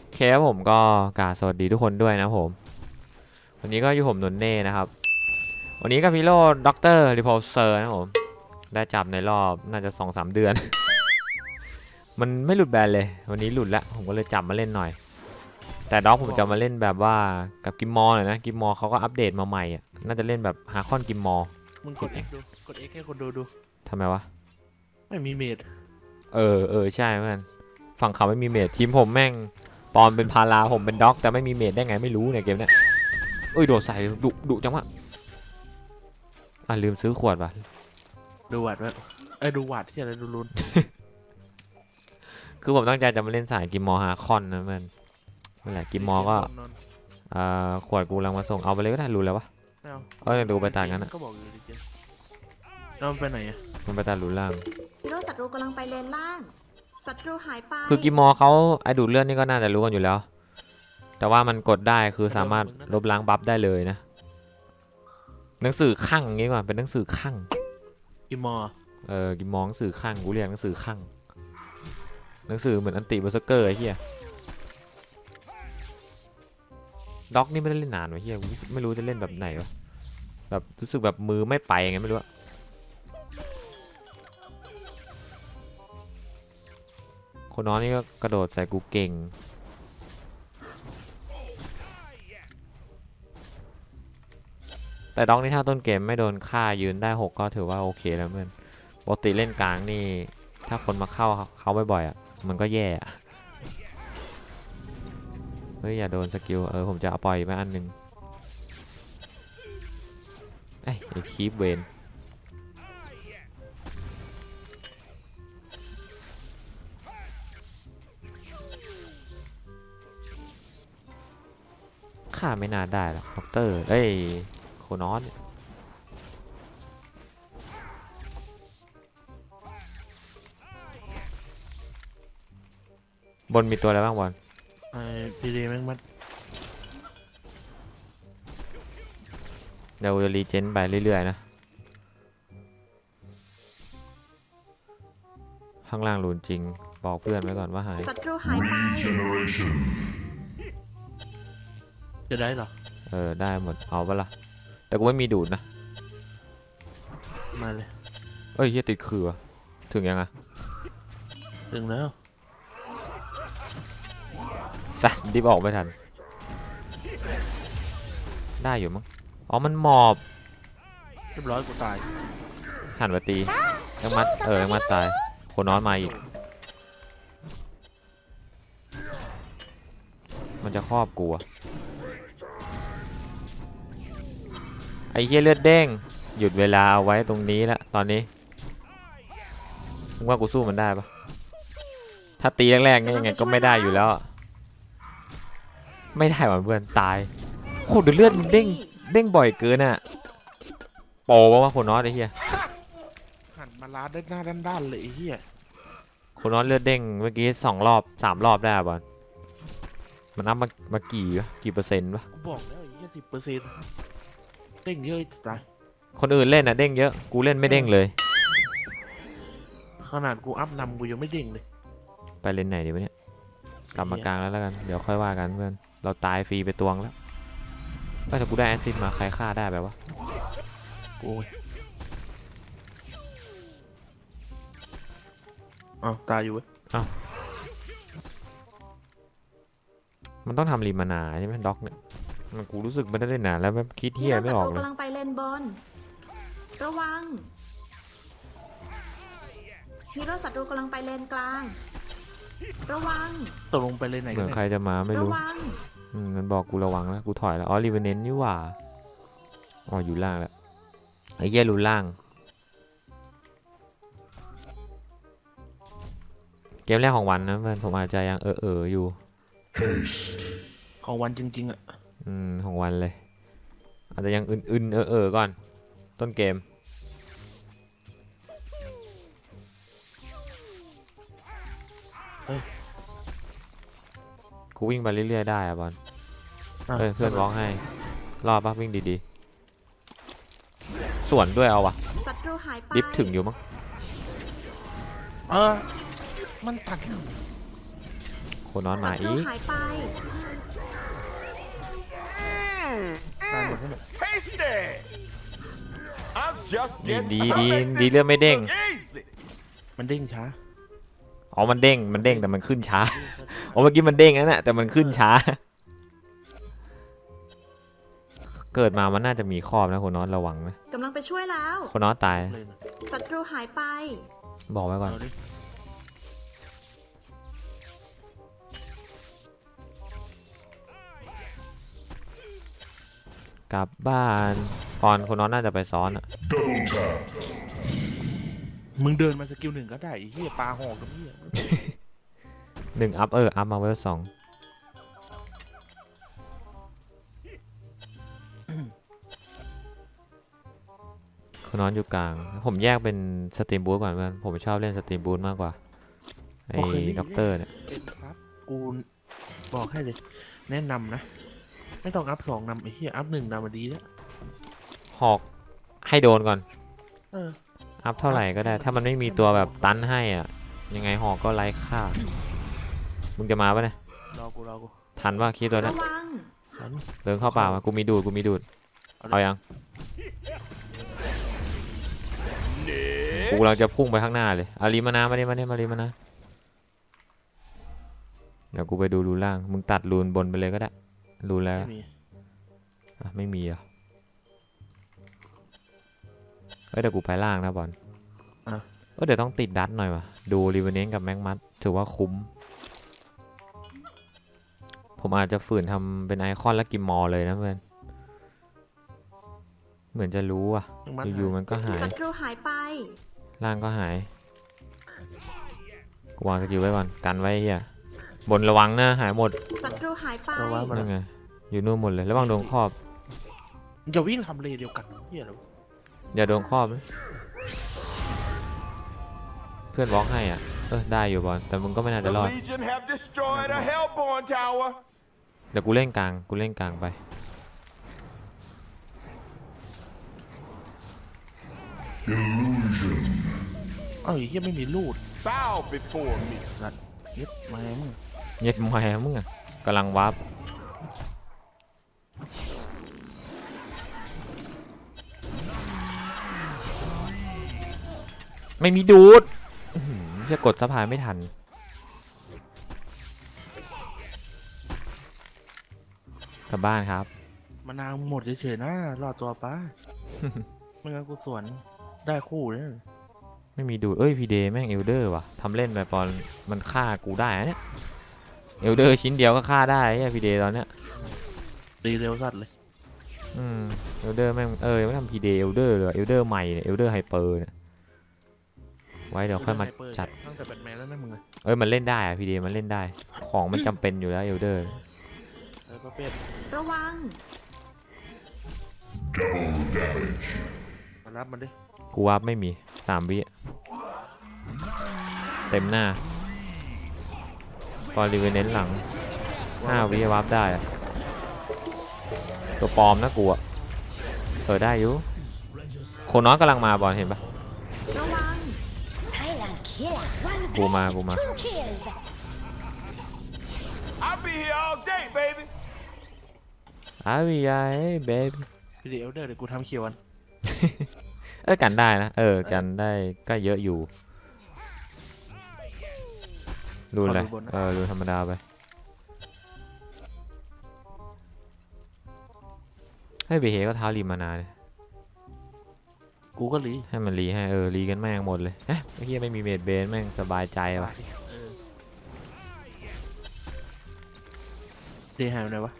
โอเคครับผมก็กราบสวัสดีทุกคนด้วยนะครับผม วันนี้ก็อยู่ผมนนเน่นะครับ วันนี้กับพีโร่ด็อกเตอร์รีพอเซอร์นะครับผม ได้จับในรอบน่าจะสองสามเดือน มันไม่หลุดแบนเลย วันนี้หลุดแล้วผมก็เลยจับมาเล่นหน่อย แต่ด็อกผมจะมาเล่นแบบว่ากับกิมมอร์หน่อยนะ กิมมอร์เขาก็อัปเดตมาใหม่อะ น่าจะเล่นแบบฮาคอนกิมมอร์มึงกด X ดู กด X ให้คนดูดูทำไมวะ ไม่มีเมด เออเออใช่เพื่อนฝั่งเขาไม่มีเมดทีมผมแม่ง ปอนเป็นพาราผมเป็นด็อก แต่ไม่มีเมดได้ไงไม่รู้เนี่ยเกมเนี้ยเอ้ยโดดใส่ดุดุจังวะอะลืมซื้อขวดว่ะดูวัดไว้เอ้ยดูวัดที่อะไรดูรุนคือผมตั้งใจจะมาเล่นสายกิมมอฮาคอนนะเพื่อนนั่นแหละกิมมอก็นนท์เอ่อขวดกูกำลังมาส่งเอาไปเลยก็ได้รู้แล้ววะไม่เอาเออเดี๋ยวดูไปตามงั้นอะก็บอกอยู่ดิเจนแล้วมันไปไหนอะมันไปตามรู้ล่าง ฮีโร่ศัตรูกำลังไปเลนล่าง ศัตรูหายไปคือกิมมอเขาไอดูดเลือดนี่ก็น่าจะรู้กันอยู่แล้ว แต่ว่ามันกดได้คือสามารถลบล้างบัฟได้เลยนะ หนังสือข้างงี้ก่อนเป็นหนังสือข้างอีมอเออกิมมองหนังสือข้างกูเรียกหนังสือข้างหนังสือเหมือนอันติเบอร์เซอร์เกอร์ไอ้เหี้ยด็อกนี่ไม่ได้เล่นนานวะเหี้ยกูไม่รู้จะเล่นแบบไหนวะแบบรู้สึกแบบมือไม่ไปไงไม่รู้อะ คนน้อยนี่ก็กระโดดใส่กูเก่ง แต่ด็อกนี่ถ้าต้นเกมไม่โดนฆ่ายืนได้หกก็ถือว่าโอเคแล้วเพื่อนปกติเล่นกลางนี่ ถ้าคนมาเข้าเขาบ่อยๆอะ มันก็แย่เฮ้ยอย่าโดนสกิล เออผมจะเอาปล่อยมาอันหนึงเอ้ยไอ้คีบเวนาไม่น่าได้หรอกด็อกเตอร์เอ้ยโคนอนเนี่ยบนมีตัวอะไรบ้างบอลไอ้พีดีแม่งมัดเดี๋ยวจะรีเจนไปเรื่อย ๆ นะ ข้างล่างรูนจริง บอกเพื่อนไว้ก่อนว่าหาย ศัตรูหายไป จะได้เหรอ เออ ได้หมด เอาปะล่ะ แต่กูไม่มีดูดนะ มาเลยเอ้ยเฮียติดคือวะถึงยังอะถึงแล้วสัตว์ดิบออกไม่ทัน ได้อยู่มั้ง อ๋อ มันหมอบ เรียบร้อยกูตาย หันมาตียังมัด เออยังมัดตาย โคนนอนมาอีก มันจะครอบกูอะ ไอ้เหี้ยเลือดเด้ง หยุดเวลาเอาไว้ตรงนี้ละตอนนี้มึงว่ากูสู้มันได้ปะถ้าตีแรกๆเนี่ยยังไงก็ไม่ได้อยู่แล้วอะไม่ได้ว่ะเพื่อนตายโคตรเลือดมันเด้งเด้งบ่อยเกินอะโปรวะวะโคนนอสไอ้เหี้ยหันมาลาด้านหน้าด้านๆเลยไอ้เหี้ยโคนนอสเลือดเด้งเมื่อกี้สองรอบสามรอบได้อะบอลมันอัพมามากี่วะกี่เปอร์เซ็นต์วะกูบอกแล้วไอ้เหี้ยสิบเปอร์เซ็นต์ เด้งเยอะตายคนอื่นเล่นอะเด้งเยอะ กูเล่นไม่เด้งเลย ขนาดกูอัพนำกูยังไม่เด้งเลย ไปเล่นไหนดีวะเนี่ยกลับมากลางแล้วแล้วกัน เดี๋ยวค่อยว่ากันเพื่อน เราตายฟรีไปตวงแล้วก็แต่กูได้แอซซิดมาใครฆ่าได้แบบวะโอ้ยอ้าวตายอยู่เว้ยมันต้องทำรีมานาใช่ไหมด็อกเนี่ย มันกูรู้สึกไม่ได้เล่นนานแล้วแบบคิดฮีเฮียโร่ไม่ศัอตอกรูเลยกำลังไปเลนบนระวังฮีโร่ศัตรูกำลังไปเลนกลาง ระวังตกลงไปเลยไหนเหมืกัอนนเนี่ยใครจะมาไม่ระรู้วังอืมมันบอกกูระวังแล้วกูถอยแล้วอ๋อรีเวนเนนนี่หว่าอ๋ออยู่ล่างแล้วไอ้เหี้ยรูนล่าง เกมแรกของวันนะเพื่อนผมอาจจะยังเออเอออยู่ของวันจริงๆอะ อืมของวันเลย อาจจะยังอึนๆ เออเออก่อน ต้นเกม กูวิ่งไปเรื่อยๆได้อะบอละเอ้ยเพื่อนร้องให้ รอดปะวิ่งดีๆ ส่วนด้วยเอาวะศัตรูหายไปดิฟถึงอยู่มั้ง เออ มันตัดโคนนอนศัมาตรูอีกหายไป ตายหมดทั้งหมด Tasty! I'm just ดี getting ดี to ดี make ดี this เรื่องไม่เด้ง look easy. มันเด้งช้า อ๋อ มันเด้ง มันเด้งแต่มันขึ้นช้า อ๋อ เมื่อกี้มันเด้งนั่นแหละแต่มันขึ้นช้า เกิดมามันน่าจะมีครอบนะคนนอนระวังนะกำลังไปช่วยแล้วคนนอนตาย เลยนะศัตรูหายไป บอกไว้ก่อน เอาดิ กลับบ้านก่อนคนนอนน่าจะไปซ้อนอะมึงเดินมาสกิลหนึ่งก็ได้ไอ้เหี้ยปลาหอกกับเหี้ยหนึ่งอัพเอออัพมาเวลสองคนนอนอยู่กลาง ผมแยกเป็นสตรีมบูธก่อนเพื่อนผมชอบเล่นสตรีมบูธมากกว่าไอ้ด็อกเตอร์เนี่ย เป็นครับกูบอกให้เลย แนะนำนะ ไม่ต้องอัพสองนำไอ้เหี้ยอัพหนึ่งนำมาดีแล้วหอกให้โดนก่อน เอออัพเท่าไหร่ก็ได้ ถ้ามันไม่มีตัวแบบตันให้อะ ยังไงหอกก็ไร้ค่า มึงจะมาปะเนี่ย รอกูรอกูทันว่าคิดตัวระเนี้ยวังสันเดินเข้าป่ามา กูมีดูด กูมีดูด เอายัง กูกำลังจะพุ่งไปข้างหน้าเลยอารีมานามาดิมาดิมาดิมานะ เดี๋ยวกูไปดูรูนล่าง มึงตัดรูนบนไปเลยก็ได้ รูนแล้วไม่มีอะไม่มีอะเอ้ยเดี๋ยวกูไปล่างนะบอลอะ เอ้ยเดี๋ยวต้องติดดัตหน่อยวะดูรีเวนเนนกับแม็กมัดถือว่าคุ้ม ผมอาจจะฝืนทำเป็นไอคอนและกิมมอลเลยนะเพื่อน เหมือนจะรู้อะ ยังมันอยู่ๆมันก็หาย ศัตรูหายไป ล่างก็หาย กูวางสกิลไว้ก่อน กันไว้เฮียบนระวังนะหายหมด ศัตรูหายไปแต่ว่ามันนั่นไง อยู่นู่นหมดเลยระวังโดนครอบ อย่าวิ่งทำเลเดียวกันเหี้ยเหรออย่าโดนครอบนะเพื่อนบล็อกให้อะ เออได้อยู่บอลแต่มึงก็ไม่น่า The จะรอด Legion have destroyed a Hellborn tower. เดี๋ยวกูเล่นกลางกูเล่นกลางไป เอ้าไอ้เหี้ยไม่มีลูด Bow before me. สัตว์เย็ดมามึงเย็ดแหมมึงอะกำลังวับ ไม่มีดูดอื้อหือจะกดสะพายไม่ทัน กลับบ้านครับมานาวหมดเฉยๆนะรอดตัวไปไม่งั้นกูสวนได้คู่เนี่ยไม่มีดูดเอ้ยพีเดแม่งเอลเดอร์ว่ะทำเล่นไปปอนมันฆ่ากูได้นะเนี่ยเอลเดอร์ชิ้นเดียวก็ฆ่าได้ไอ้พีเดตอนเนี้ยตีเร็วสัตว์เลย อืมเอลเดอร์แม่งเออยังไม่ทำพีเดเอลเดอร์เลยเอลเดอร์ใหม่เนี่ยเอลเดอร์ไฮเปอร์เนี่ย ไว้เดี๋ยวค่อยมาจัดตั้งแต่แบทแมนแล้วนะมึงอะเอ้ยมันเล่นได้อะพีเดมันเล่นได้ ของมันจำเป็นอยู่แล้วเอลเดอร์เออประเภทระวังมารับมันดิกูวับไม่มีสามวิเต็มหน้าตอนรีเวนเน้นหลังห้าวิวับได้อะตัวปลอมนะกูอะเออได้อยู่โคนน้อยกำลังมาบอลเห็นปะระ I'll be here all day, baby. อาวิยาเบบี้พี่เดี๋ยวเดี๋ยวเดี๋ยวกูทำเขียวกันเออกันได้นะ เออกันได้ก็เยอะอยู่รูนเลยเออรูนธรรมดาไปให้ยเบเฮก็เท้ารีมานาเนี่ย กูก็รีให้มันรีให้เออรีกันแม่งหมดเลยเอ๊ะเมื่อกี้ไม่มีเมดเบนแม่งสบายใจว่ะเออเดย์หายไปไหนวะ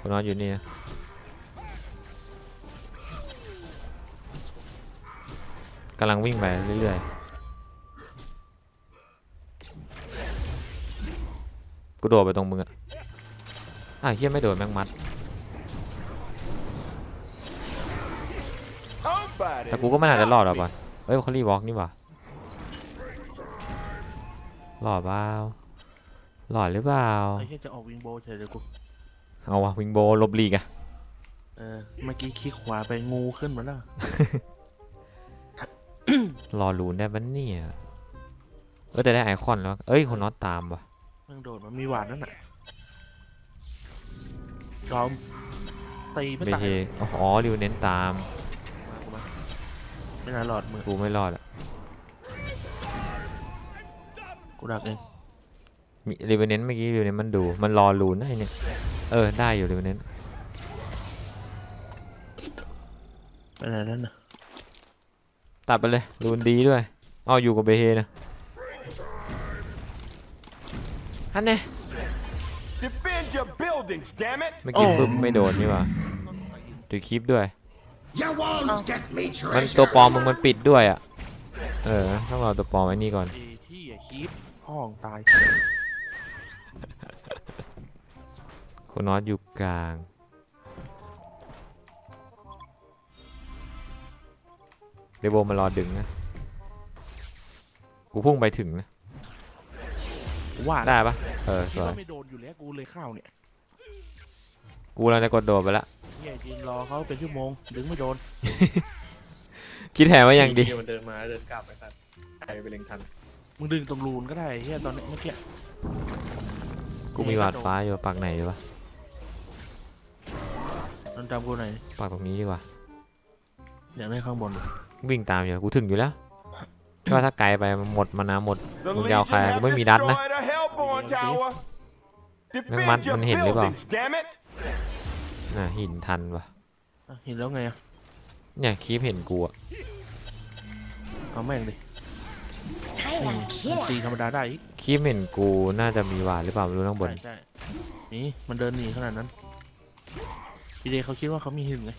คนนอนอยู่นี่นะกำลังวิ่งไปเรื่อยๆ กูโดดไปตรงมึงอะอะเฮียไม่โดดแม่งมัด แต่กูก็ไม่น่าจะรอดหรอกป่ะเอ้ยเขารีวอล์กนี่หว่ะรอดเปล่ารอดหรือเปล่าไอ้แค่จะออกวิงโบว์เฉยเลยกู เอาวะวิงโบลบลีกอะเออ เมื่อกี้คลิกขวาไปงูขึ้นมาแล้วรอลูนได้ปะเนี่ย เออแต่ได้ไอคอนแล้ว เอ้ยคนน็อตตามว่ะแม่งโดดมันมีหวานนั่นน่ะยอมตีไม่เบตายเฮอ๋อริวเน้นตามมากูมา ไม่น่ารอดมือกูไม่รอดอะกูดักเองมีริวเน้นเมื่อกี้ริวเน้นมันดู มันรอลูนได้เนี่ย เออ ได้อยู่ริวเน้นไปไหนนั่นน่ะตัดไปเลยลูนดีด้วยเอาอยู่กับเบเฮนะฮันเน่ Defend your buildings, damn it! เมื่อกี้ฟึบไม่โดนนี่หว่าถือคลิปด้วย มัน treasure. ตัวปลอมมึงมันปิดด้วยอะ เออต้องเอาตัวปลอมไว้นี่ก่อนไอ้ที่อย่าคีบห้องตายคุณน็อตอยู่กลาง เดโบมารอดึงนะ กูพุ่งไปถึงนะกูว่าได้ปะเออคิสดวยว่าไม่โดนอยู่แล้วกูเลยเข้าเนี่ย กูเราจะกดโดดไปละ เฮียยืนรอเขาเป็นชั่วโมง ดึงไม่โดน คิดแผนไว้อย่างดี เมันเดินมาเดินกลับไปตัดใครไปเล็งทันมึงดึงตรงรูนก็ได้เฮียตอนนี้เมื่อกี้กูมีหวาดฟ้าอยู่ปากไหนดีวะมันจำกูหน่อยปากตรงนี้ดีกว่า อยากได้ข้างบนวิ่งตามอยู่กูถึงอยู่แล้วก็ถ้าไกลไปมันหมดมานะหมด The Move down, Legion Kai. have Mới bị đắt đấy. destroyed a Hellborn tower. Mấy mắt Defend your mình hiện đấy vào. buildings, damn it! น่ะหินทันวะอะเห็นแล้วไงอะเนี่ยคลิปเห็นกูอะเอาแม่งดิ Silent ตี killer. ธรรมดาได้อีกคลิปเห็นกูน่าจะมีหวาดหรือเปล่าไม่รู้ข้างบน ใช่ใช่นี่มันเดินหนีขนาดนั้นพี่เดย์เขาคิดว่าเขามีหินไง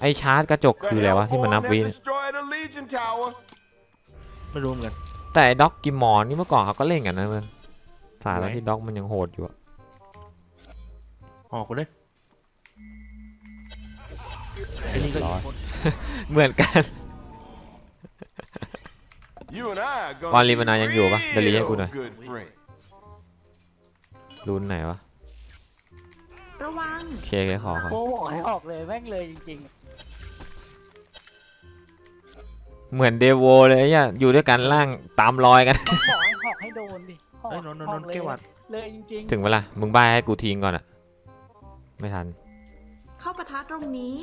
ไอชาร์จกระจก The คืออะไรวะที่มันนับ Hellborn วิ have destroyed a Legion tower. ไม่รู้เหมือนกัน แต่ไอ้ด็อกกิมมอนนี่เมื่อก่อนเขาก็เล่นกันนะมันสายแล้วไหนที่ด็อกมันยังโหดอยู่อะ ออกกูเลยไอ้นี่ก็อีกคนเหมือนกัน You and I are gonna วัน be รีมันนายังอยู่ปะเดี๋ยวรีให้กูหน่อย real good friends. รุนไหนวะระวังเคเคขอขอโบบอกให้ออกเลยแม่งเลยจริงเหมือนเดโวเลยเนี่ยอยู่ด้วยกันล่างตามรอยกันๆต้องบอกให้หอกให้โดนดิหอกเอ้ยนนท์นนท์หนอนกท์เลยเกวัด เลยจริงถึงเวลา มึงบ้ายให้กูทิ้งก่อนอะ ไม่ทัน เข้าปะทะตรงนี้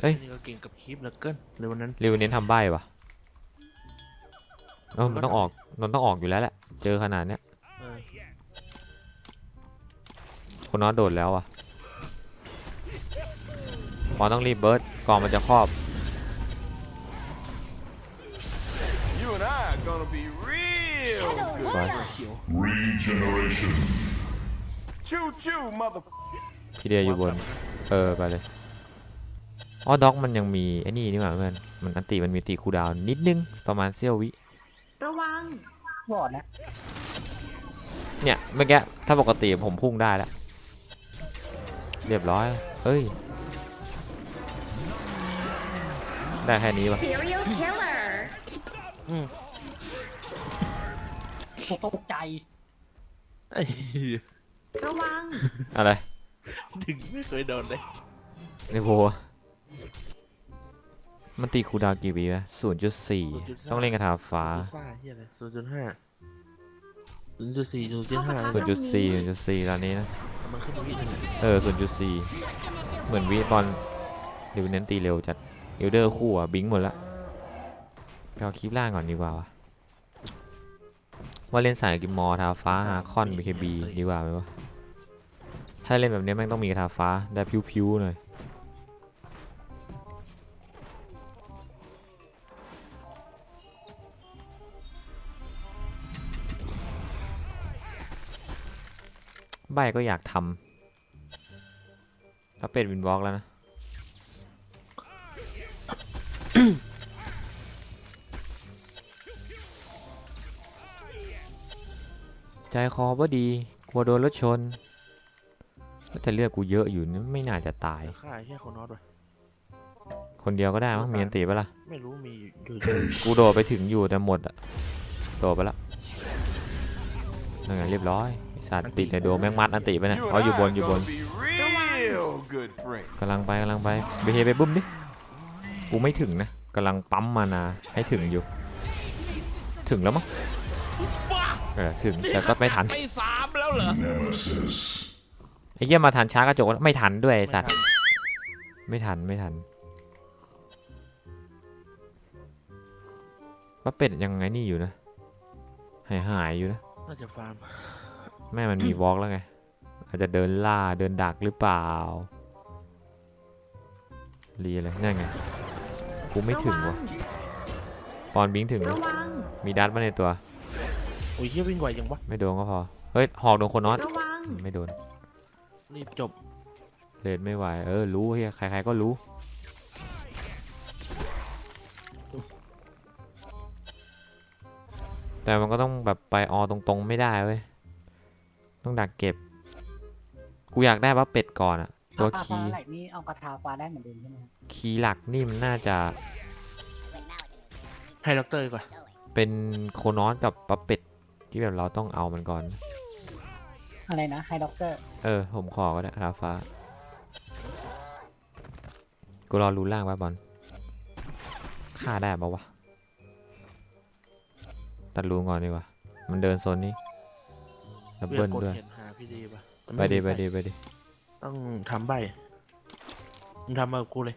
เอ้ย นี่ก็เก่งกับคลิปเหลือเกินเลยวันนั้นริวเน้นทำใบ้ปะเออมันต้องออกมันต้องออกอยู่แล้วแหละ เจอขนาดเนี้ยเออคนน้อยโดดแล้วอะพอต้องรีบเบิร์ดก่อนมันจะครอบ You and I are gonna be real Shadow good. warrior. เขียว Choo choo, mother. พี่เดียอยู่บน เออ ไปเลย อ๋อ ด็อกมันยังมีไอ้นี่นี่หว่าเพื่อน มันอันติมันมีตีคูลดาวน์นิดนึง ประมาณเสี้ยววิ ระวังๆบอดนะเนี่ย เมื่อกี้ ถ้าปกติผมพุ่งได้แล้ว เรียบร้อย เฮ้ย ได้แค่นี้วะ Serial killer. ตกใจ ไอ้เหี้ยระวัง อะไรถึงไม่เคยโดนเลยในโวมันตีคูลดาวน์กี่วิวะศูนย์จุดสี่ต้องเล่นกระถาฟ้าซ่าเฮียอะไรศูนย์จุดห้าศูนย์จุดสี่ศูนย์จุดห้าศูนย์จุดสี่ศูนย์จุดสี่ตอนนี้นะ มันขึ้นมาวิหนึ่งเออศูนย์จุดสี่เหมือนวิตอนดิวเน้นตีเร็วจัดเอลเดอร์คู่อะ บิงหมดละไปเอาคลิปล่างก่อนดีกว่าวะ ว่าเล่นสายกิมมอร์ทาฟ้าฮาคอนบีเคบีดีกว่าไหมวะ ถ้าเล่นแบบนี้แม่งต้องมีกระทาฟ้าได้พิวๆหน่อยใบก็อยากทำถ้าเป็ดวินวอล์กแล้วนะ ใจคอบ่ดี กลัวโดนรถชนแต่เลือดกูเยอะอยู่นี่ไม่น่าจะตาย ฆ่าไอ้เฮียคนนอตด้วยคนเดียวก็ได้มั้งมีอันตีปะล่ะ ไม่รู้มีอยู่กูโดดไปถึงอยู่แต่หมดอะโดดไปละนั่นไงเรียบร้อยไอ้สัตว์ติดในโดมแม่งมัดอันติไปนะ You อ๋อ and อยู่บน I อยู่ are บน gonna be real good friends. กำลังไปกำลังไปไปเฮไปบุ้มดิ กูไม่ถึงนะกำลังปั๊มมานาให้ถึงอยู่ ถึงแล้วมั้ง เออถึงแต่ก็ไม่ทันไปสามแล้วเหรอ Nemesis. ไอ้เหี้ยมาทันช้ากระจกไม่ทันด้วยไอ้ไม่สัตว์ทันไม่ทันไม่ทันว่าเป็ดยังไงนี่อยู่นะ หายหายๆอยู่นะ น่าจะฟาร์ม แม่มันมีวอล์กแล้วไง อาจจะเดินล่าเดินดักหรือเปล่า รีอะไรนั่นไง กูไม่ถึงระวะวัปอนบิงถึง ระวัง มีดัดมาในตัว โอ้ยเฮียวิ่งไวยังวะไม่โดนก็พอ เฮ้ย หอกโดนคนน็อตระวัง ไม่โดน รีบจบเลดไม่ไหว เออ รู้เฮียใครๆก็รู้ แต่มันก็ต้องแบบไปออตรงๆไม่ได้เว้ย ต้องดักเก็บ กูอยากได้ว่าเป็ดก่อนอะตัวถ้าคีฟ้าย์ไหลนี่เอากระทาฟ้าได้เหมือนเดิมใช่ไหมครับคีย์หลักนี่มันน่าจะให้ด็อกเตอร์ก่อนเป็นโคนอสกับปั๊ปเป็ด ที่แบบเราต้องเอามันก่อน อะไรนะไฮด็อกเตอร์เออ ผมขอก็ได้ราฟ้า กูรอรู้ล่างไว้บอลฆ่าได้ปะวะ ตัดรูก่อนดีกว่า มันเดินโซนนี้ดับเพื่เบิอลกดด้วยเห็นหาพี่ดีป่ะแต่ไปม่ดีมีไปดีไปดีต้องทำใบมึงทำมากับกูเลย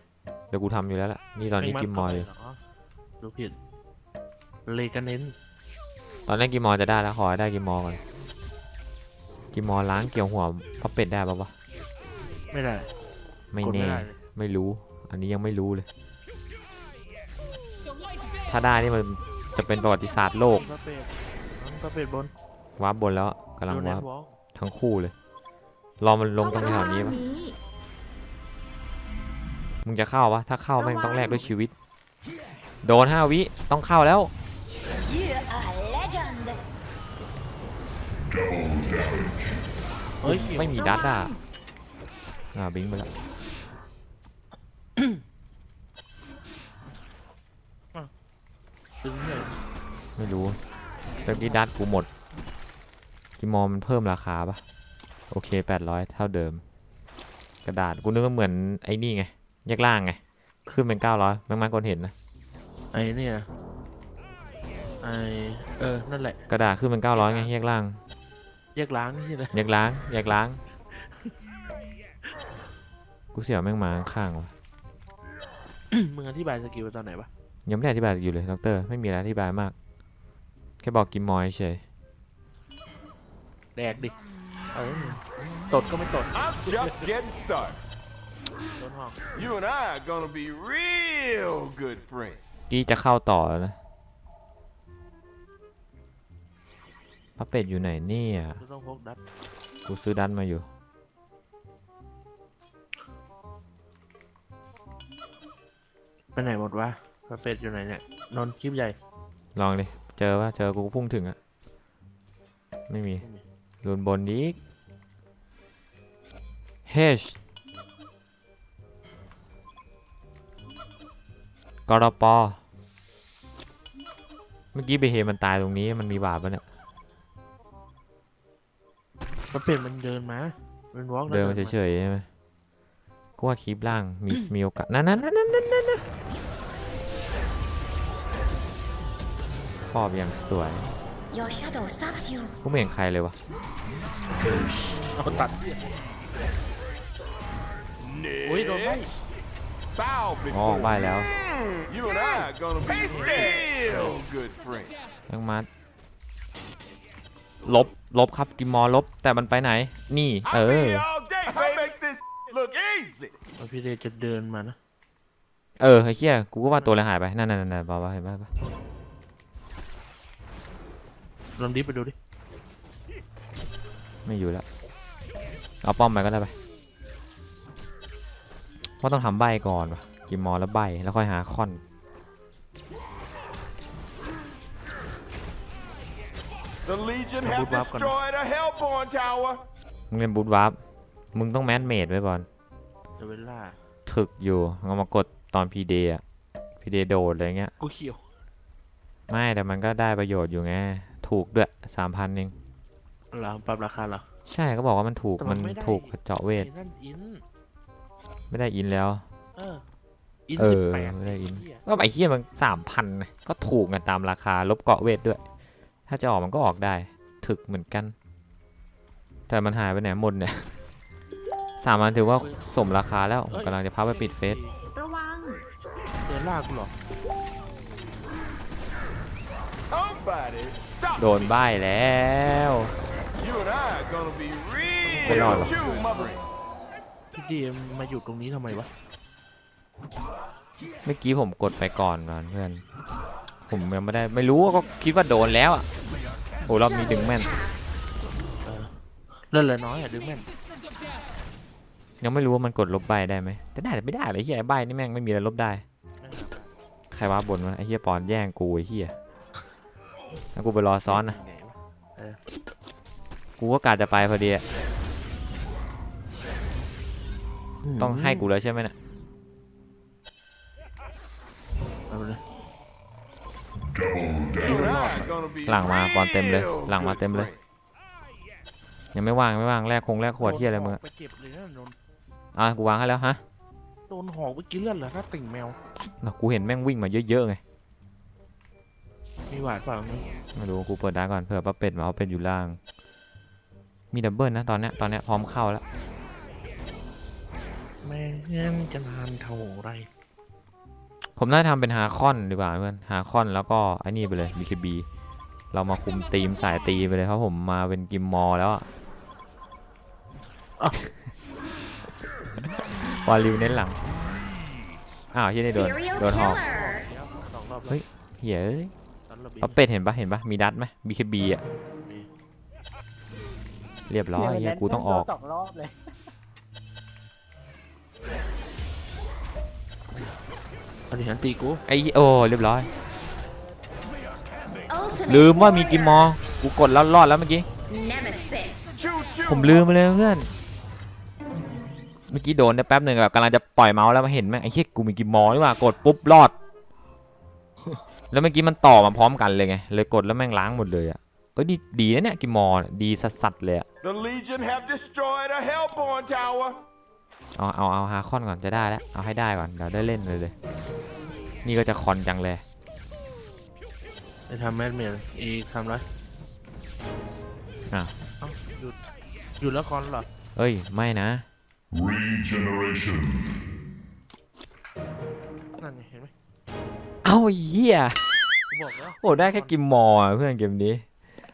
เดี๋ยวกูทำอยู่แล้วล่ะ นี่ตอนนี้ไกิมมอร์อยู่เาไปเหรดูผิด เลกาเน้น ตอนแรกกิมมอร์จะได้แล้วขอให้ได้กิมมอร์ก่อนกิมมอร์ล้างเกี่ยวหัวพับเป็ดได้ปะวะไม่ได้ไม่กดแน่ไม่ได้เลยไม่รู้ อันนี้ยังไม่รู้เลย ถ้าได้นี่มันจะเป็นประวัติศาสตร์โลกกระเป็ดน้องกระเป็ดบนวาร์ปบนแล้วกำลังโดนแอวาร์ปนวอล์กทั้งคู่เลย รอมันลงตรงแถวนี้ปะนี้มึงจะเข้าปะถ้าเข้าแม่งต้องแลกด้วยชีวิต โดนห้าวิต้องเข้าแล้ว เฮ้ยเขียวไม่มีดัตอะ อ่าบิงไปแล้วตึงเลยไม่รู้แต่กี้ดัตกูหมด กิมอมันเพิ่มราคาปะโอเค800เท่าเดิม กระดาษกูนึกว่าเหมือนไอ้นี่ไงแยกล่างไง ขึ้นเป็น900แม่งมันคนเห็นนะ ไอเนี่ยไอเออ นั่นแหละ กระดาษขึ้นเป็น900ไงแยกล่าง แยกล้างนี่นะแยกล้างแยกล้าง กูเสียวแม่งมาข้างๆวะมึงอธิบายสกิลไปตอนไหนปะยังไม่ได้อธิบายอยู่เลยดรไม่มีอะไรอธิบายมาก แค่บอกกิมมอยเฉยแดกดิเออตดก็ไม่ตด I'm just getting started. โดนห้อง You and I are gonna be real good friends. กี้จะเข้าต่อแล้วนะ พระเป็ดอยู่ไหนเนี่ยก็ต้องพกดัดกูซื้อดันมาอยู่ ไปไหนหมดวะกระเป็ดอยู่ไหนเนี่ย นอนคลิปใหญ่ ลองดิ เจอว่าเจอกูก็พุ่งถึงอะไม่มีไม่มี โดนบนอีกเฮชกรปอเมื่อกี้ไปเฮมันตายตรงนี้มันมีบาปปะเนี่ย กระเป็ดมันเดินมาเป็นวอล์กเดินมาเฉยๆใช่ไหมกูว่าคลิปล่างมีมีโอกาสนั่นนั่นนั่นนั่นนั่นนั่นครอบอย่างสวย Your shadow stalks you. กูไม่เห็นใครเลยวะเอาตัด Ui, đồ bay. Next. Foul อ๋อ before. บ้ายแล้ว You and I are gonna be real good friends. ยังมัด ลบ ลบครับกิมมอลบ แต่มันไปไหน นี่ เอ I'll be อ here all day, baby. I make this look easy. เอาพี่เดชจะเดินมานะ เออไอ้เหี้ยกูก็ว่าตัวอะไรหายไป นั่นนั่นนั่นบอกว่าเห็นไหมปะลองดิฟไปดูดิ ไม่อยู่แล้ว เอาป้อมไปก็ได้ไปว่าต้องทำใบก่อนวะกิมมอแล้วใบแล้วค่อยหาคอน The Legion Now, have boot up, gonna- destroyed a Hellborn tower. มึงเล่นบูทวาร์ปมึงต้องแมนเมดไว้ก่อนเดเวลล่าถึกอยู่เอามากดตอนพีเดย์อะพีเดย์โดดอะไรเงี้ย กูเขียว ไม่แต่มันก็ได้ประโยชน์อยู่ไง ถูกด้วยสามพันเองเหรอปรับราคาเหรอ ใช่ก็บอกว่ามันถูก แต่มัมันนไม่ได้ ถูกกับเจาะเวท ไอ้นั่นอิน ไม่ได้อินแล้ว เออ อินเอสิบอแปดไม่ได้อิน ก็ไอ้เหี้ยมันสามพันก็ถูกกันตามราคาลบเกาะเวทด้วย ถ้าจะออกมันก็ออกได้ ถึกเหมือนกัน แต่มันหายไปไหนหมดเนี่ยสามพันถือว่าสมราคาแล้วผมกำลังจะพับไปปิดเฟซระวังเดินลากกูเหรอ Somebody stop โดนใบ้แล้ว You and I are gonna be real Hold on. Choo, my friend. พี่ดีมมาอยู่ตรงนี้ทำไมวะเมื่อกี้ผมกดไปก่อนก่อนเพื่อน ผมยังไม่ได้ไม่รู้ก็คิดว่าโดนแล้วอะโอ้รอบนี้ดึงแม่นเลื่อนเหลยน้อยอะดึงแม่นยังไม่รู้ว่ามันกดลบใบได้ไหมแต่น่าจะไม่ได้เลยเฮียไอ้ใบนี่แม่งไม่มีอะไรลบได้ ใครว่าบนวะไอ้เฮียปอนแย่งกูไอ้เฮียแล้วกูไปรอซ้อนนะไหนวะกูก็กาจะไปพอดีอะต้องให้กูแล้วใช่ไหมเนี่ย หลังมาปอนเต็มเลย real หลังมาเต็มเลย ยังไม่ว่างไม่ว่างแลกคงแลกขวดเฮียอะไรมึงอะไปเจ็บเลยนะโดนอะกูวางให้แล้วฮะโดนหอกไปกินเลือดเหรอถ้าติ่งแมว น่ะกูเห็นแม่งวิ่งมาเยอะๆไงมีหวาดเปล่านี่ไม่รู้กูเปิดได้ก่อนเผื่อป้าเป็ดมาเอาเป็ดอยู่ล่าง มีดับเบิลนะตอนเนี้ยตอนเนี้ยพร้อมเข้าแล้ว แม่งั้นจะนานเท่าไร ผมน่าจะทำเป็นฮาคอนดีกว่าเพื่อนฮาคอนแล้วก็ไอ้นี่ไปเลย BKB เรามาคุมทีมสายตีไปเลยเพราะผมมาเป็นกิมมอร์แล้วอะวาลิวเน้นหลัง อ้าวที่นี่โดน Serial โดนหอก killer. สองรอบเฮ้แล้วยเหี้ยเอ้ยตอนรอบบินป้าเป็ดเห็นปะเห็นปะมีดัดไหม BKB อะมีเรียบร้อยเหี้ยกูต้องออกสองรอบเลย อันนี้ฉันตีกูไอ้โอ้เรียบร้อย Ultimate ลืมว่ามีกิมมอ warrior. ร์กูกดแล้วรอดแล้วเมื่อกี้ Nemesis. Choo, choo, ผมลืมไปเลยเพื่อน เมื่อกี้โดนได้แป๊บหนึ่งแบบกำลังจะปล่อยเมาส์แล้วมาเห็นแม่งไอ้เหี้ยกูมีกิมมอร์นี่หว่ากดปุ๊บรอด แล้วเมื่อกี้มันต่อมาพร้อมกันเลยไง เลยกดแล้วแม่งล้างหมดเลยอะเอ้ยดีดีนะเนี่ยกิมมอร์ดีสัสๆเลยอะ The Legion have destroyed a Hellborn tower. เอาเอาเอาฮาคอนก่อนจะได้แล้วเอาให้ได้ก่อนเดี๋ยวได้เล่นเลยเลย นี่ก็จะคอนจังเลยไปทำแมดเมียนอีกสามร้อยอ้าวเอ้าหยุดหยุดแล้วคอนเหรอเอ้ยไม่นะ Regeneration. นั่นไงเห็นไหมเอ้าไอ้เหี้ยกูบอกแล้ว โอ้ได้แค่กิมมอร์อะเพื่อนเกมนี้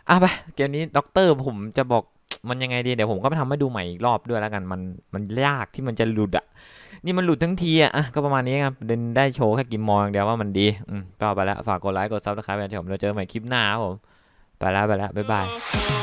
อะไปเกมนี้ด็อกเตอร์ผมจะบอก มันยังไงดีเดี๋ยวผมก็ไปทำให้ดูใหม่อีกรอบด้วยแล้วกันมันมันยากที่มันจะหลุดอะนี่มันหลุดทั้งทีอะก็ประมาณนี้ครับเดนได้โชว์แค่กิมมออย่างเดียวว่ามันดีอืมก็ไปแล้วฝากกดไลค์กดซับสไครป์ไปเดี๋ยวผมเราเจอใหม่คลิปหน้าครับผมไปแล้วไปแล้วบ๊ายบาย